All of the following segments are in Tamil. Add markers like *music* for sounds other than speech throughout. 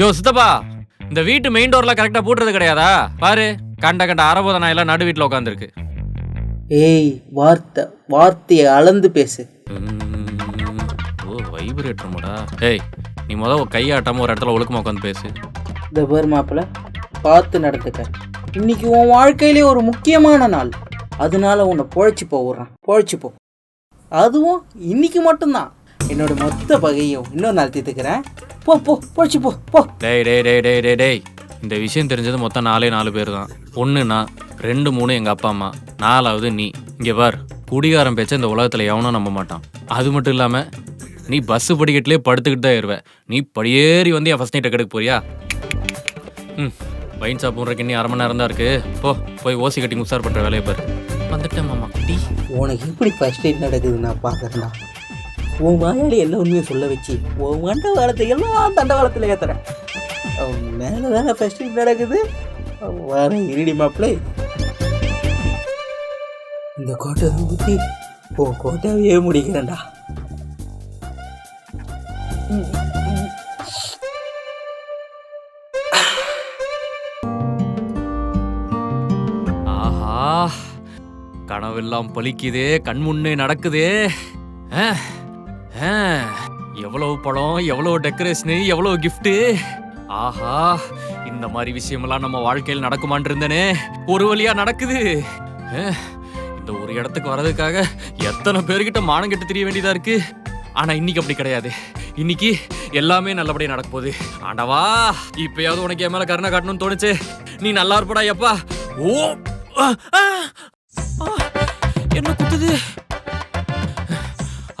யோ சித்தப்பா இந்த வீட்டு மெயின் டோர்ல கரெக்டா பூட்டுறது கிடையாதா? பாரு கண்ட கண்ட அரபோத நாயெல்லாம் நடு வீட்டில் உட்காந்துருக்கு ஏய் வார்த்தை வார்த்தையை அளந்து பேசு. ஓ வைப்ரேட்டர் மோடா ஏய் நீ முத ஒரு கையாட்டாம ஒரு இடத்துல ஒழுக்கமா உட்காந்து பேசு. இந்த பேர் மாப்பிள்ள பார்த்து நடந்துக்க. இன்னைக்கு உன் வாழ்க்கையிலே ஒரு முக்கியமான நாள். அதனால உன்னை பொழைச்சி போடுறான் பொழைச்சி போ. அதுவும் இன்னைக்கு மட்டும்தான். என்னோட மொத்த பகையும் இன்னொரு நாள் தீர்த்துக்கிறேன். போ போ பொழைச்சி போ போ. டேய் டேய் டேய் டேய் டேய் டேய். இந்த விஷயம் தெரிஞ்சது மொத்தம் நாலே நாலு பேர் தான். ஒன்று நான் ரெண்டு மூணு எங்கள் அப்பா அம்மா. நாலாவது நீ. இங்கே பார் குடிகாரன் பேச்ச இந்த உலகத்தில் எவனும் நம்ப மாட்டான். அது மட்டும் இல்லாமல் நீ பஸ்ஸு படிக்கட்டிலே படுத்துக்கிட்டு தான் இருவ நீ படியேறி வந்து என் ஃபஸ்ட் நைட்டை கெடுக்க போறியா? ம் வைன் ஷாப் போடுறக்கு இன்னும் அரை மணி நேரம் தான் இருக்கு. போ போய் ஓசி கட்டி முசார் பண்ணுற வேலையை பாரு. வந்துட்டேன் மாமா. குட்டி உனக்கு எப்படி ஃபர்ஸ்ட் எய்ட் நடக்குது நான் பார்க்குறேன்டா உன் வாயாடி எல்லா உண்மையும் சொல்ல வச்சு உன் மண்ட வாரத்தை எல்லாம் தண்டவாளத்தில் ஏற்றுறேன் மேலே தானே ஃபெஸ்டிவல் நடக்குது. வர இருடி மாப்பிள்ளை. இந்த கோட்டை ஊற்றி உன் கோட்டையே முடிக்கிறேன்டா. ஆஹா கனவெல்லாம் பலிக்குதே கண் முன்னே நடக்குதே. ஆ, எவ்வளவு பழம் எவ்வளவு டெக்கரேஷனு எவ்வளவு கிஃப்ட்டு ஆஹா இந்த மாதிரி விஷயமெல்லாம் நம்ம வாழ்க்கையில் நடக்குமான் இருந்தனே. ஒரு வழியா நடக்குது. இந்த ஒரு இடத்துக்கு வர்றதுக்காக எத்தனை பேர்கிட்ட மானம் கெட்டு தெரிய வேண்டியதா இருக்கு. ஆனா இன்னைக்கு அப்படி கிடையாது. இன்னைக்கு எல்லாமே நல்லபடியா நடக்க போகுது. ஆண்டவா இப்பயாவது உனக்கு என் மேல கருணை காட்டணும்னு தோணுச்சு. நீ நல்லா இருப்படா எப்பா ஓ என்ன குத்துது?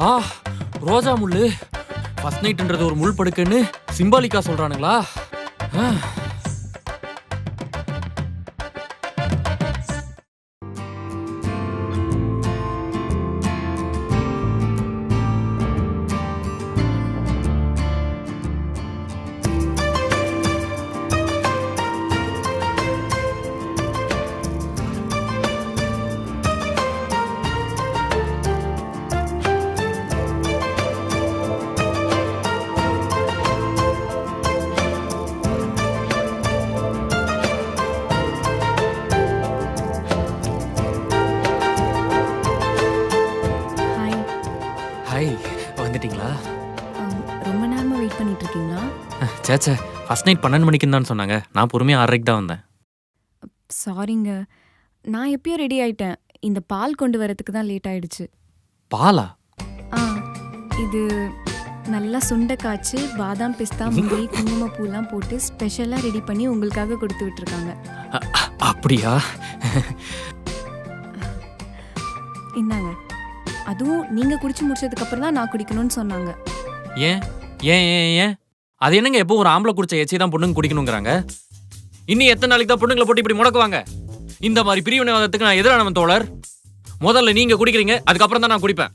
ஆ ரோஜா முள்ளு ஃபர்ஸ்ட் நைட்ன்றது ஒரு முள் படுக்குன்னு சிம்பாலிக்கா சொல்றானுங்களா? ஹாய் வந்துட்டீங்களா? ரொம்ப நேரமாக வெயிட் பண்ணிட்டு இருக்கீங்களா சேச்சே ஃபர்ஸ்ட் நைட் பன்னெண்டு மணிக்குன்னு தான் சொன்னாங்க. நான் பொறுமையாக ஆறரைக்கு தான் வந்தேன். சாரிங்க நான் எப்பயோ ரெடி ஆயிட்டேன். இந்த பால் கொண்டு வரதுக்கு தான் லேட் ஆயிடுச்சு. பாலா? ஆ இது நல்லா சுண்டை காய்ச்சி பாதாம் பிஸ்தா முந்திரி *laughs* குங்குமப்பூலாம் போட்டு ஸ்பெஷலாக ரெடி பண்ணி உங்களுக்காக கொடுத்து விட்டுருக்காங்க. அப்படியா? இந்தாங்க. அதுவும் நீங்கள் குடிச்சு முடிச்சதுக்கப்புறம் தான் நான் குடிக்கணும்னு சொன்னாங்க. ஏன்? ஏன் ஏன் ஏன்? அது என்னங்க எப்போ ஒரு ஆம்பளை குடிச்ச எச்சி தான் பொண்ணுங்க குடிக்கணுங்கிறாங்க? இன்னும் எத்தனை நாளைக்கு தான் பொண்ணுங்களை போட்டு இப்படி முடக்குவாங்க? இந்த மாதிரி பிரிவினைவாதத்துக்கு நான் எதிரானவன் தோழர். முதல்ல நீங்க குடிக்கிறீங்க அதுக்கப்புறம் தான் நான் குடிப்பேன்.